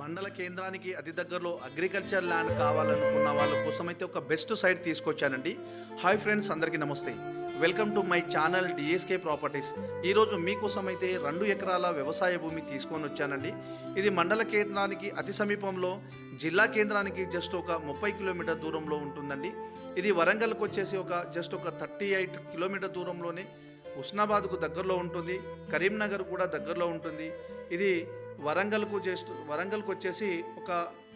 మండల కేంద్రానికి అతి దగ్గరలో అగ్రికల్చర్ ల్యాండ్ కావాలనుకున్న వాళ్ళ కోసం అయితే ఒక బెస్ట్ సైట్ తీసుకొచ్చానండి. హాయ్ ఫ్రెండ్స్ అందరికీ నమస్తే. Welcome to my channel DSK properties ఈరోజు మీకోసం అయితే రెండు ఎకరాల వ్యవసాయ భూమి తీసుకొని వచ్చానండి. ఇది మండల కేంద్రానికి అతి సమీపంలో జిల్లా కేంద్రానికి జస్ట్ ఒక ముప్పై కిలోమీటర్ దూరంలో ఉంటుందండి. ఇది వరంగల్కి వచ్చేసి ఒక జస్ట్ ఒక థర్టీ ఎయిట్ కిలోమీటర్ దూరంలోనే ఉస్నాబాద్కు దగ్గరలో ఉంటుంది. కరీంనగర్ కూడా దగ్గరలో ఉంటుంది. ఇది వరంగల్కు జస్ట్ వరంగల్కి వచ్చేసి ఒక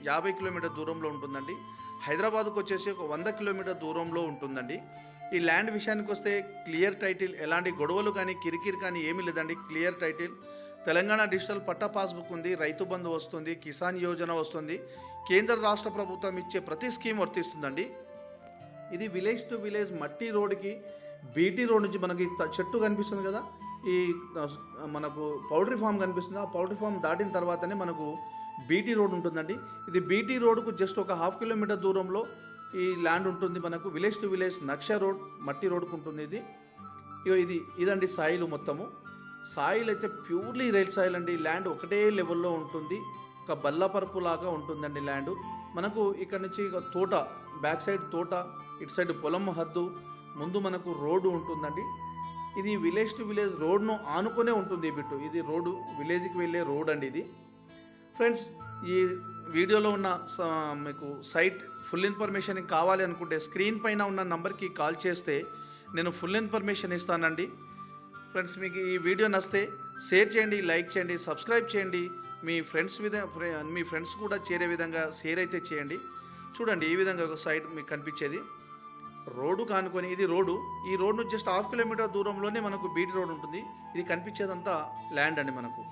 యాభై కిలోమీటర్ దూరంలో ఉంటుందండి. హైదరాబాద్కు వచ్చేసి ఒక వంద కిలోమీటర్ దూరంలో ఉంటుందండి. ఈ ల్యాండ్ విషయానికి వస్తే క్లియర్ టైటిల్ ఎలాంటి గొడవలు కానీ కిరికిరి కానీ ఏమీ లేదండి. Clear title. తెలంగాణ డిజిటల్ పట్టా పాస్బుక్ ఉంది రైతు బంధు వస్తుంది కిసాన్ యోజన వస్తుంది. కేంద్ర రాష్ట్ర ప్రభుత్వం ఇచ్చే ప్రతి స్కీమ్ వర్తిస్తుందండి. ఇది విలేజ్ టు విలేజ్ మట్టి రోడ్డుకి బీటీ రోడ్ నుంచి మనకి చెట్టు కనిపిస్తుంది కదా. ఈ మనకు పౌల్ట్రీ ఫామ్ కనిపిస్తుంది. ఆ పౌల్ట్రీ ఫామ్ దాటిన తర్వాతనే మనకు బీటీ రోడ్ ఉంటుందండి. ఇది బీటీ రోడ్కు జస్ట్ ఒక హాఫ్ కిలోమీటర్ దూరంలో ఈ ల్యాండ్ ఉంటుంది మనకు. విలేజ్ టు విలేజ్ నక్ష రోడ్ మట్టి రోడ్కు ఉంటుంది ఇది. ఇది ఇదండి సాయిల్ మొత్తము. సాయిల్ అయితే ప్యూర్లీ రైల్ సాయిల్ అండి. ల్యాండ్ ఒకటే లెవెల్లో ఉంటుంది. ఒక బల్లపరుపు లాగా ఉంటుందండి ల్యాండ్. మనకు ఇక్కడ నుంచి ఇక తోట బ్యాక్ సైడ్ తోట ఇటు సైడ్ పొలం హద్దు ముందు మనకు రోడ్డు ఉంటుందండి. ఇది విలేజ్ టు విలేజ్ రోడ్ను ఆనుకునే ఉంటుంది ఈ బిట్టు. ఇది రోడ్డు విలేజ్కి వెళ్ళే రోడ్ అండి ఇది. ఫ్రెండ్స్ ఈ వీడియోలో ఉన్న స- మీకు సైట్ ఫుల్ ఇన్ఫర్మేషన్ కావాలి అనుకుంటే స్క్రీన్ పైన ఉన్న నంబర్కి కాల్ చేస్తే నేను ఫుల్ ఇన్ఫర్మేషన్ ఇస్తానండి. ఫ్రెండ్స్ మీకు ఈ వీడియో నస్తే షేర్ చేయండి లైక్ చేయండి సబ్స్క్రైబ్ చేయండి. మీ ఫ్రెండ్స్ విధ మీ ఫ్రెండ్స్ కూడా చేరే విధంగా షేర్ అయితే చేయండి. చూడండి ఈ విధంగా ఒక సైట్ మీకు కనిపించేది. రోడ్డు కానుకొని ఇది రోడ్డు ఈ రోడ్డు జస్ట్ హాఫ్ కిలోమీటర్ దూరంలోనే మనకు బీటీ రోడ్ ఉంటుంది. ఇది కనిపించేదంతా ల్యాండ్ అండి మనకు.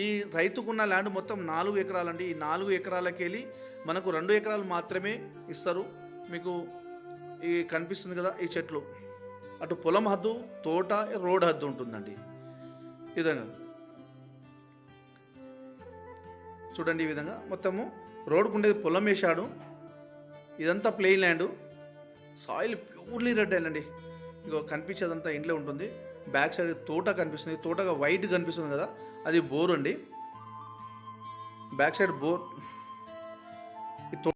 ఈ రైతుకున్న ల్యాండ్ మొత్తం నాలుగు ఎకరాలండి. ఈ నాలుగు ఎకరాలకి వెళ్ళి మనకు రెండు ఎకరాలు మాత్రమే ఇస్తారు. మీకు ఈ కనిపిస్తుంది కదా ఈ చెట్లు. అటు పొలం హద్దు తోట రోడ్ హద్దు ఉంటుందండి. విధంగా. చూడండి ఈ విధంగా. మొత్తము రోడ్కు ఉండేది పొలం వేశాడు. ఇదంతా plain land soil purely red అండి. ఇగో కనిపించేదంతా ఇంట్లో ఉంటుంది. బ్యాక్ సైడ్ తోట కనిపిస్తుంది. తోటగా వైట్ కనిపిస్తుంది కదా. అది బోర్ అండి. Back side bore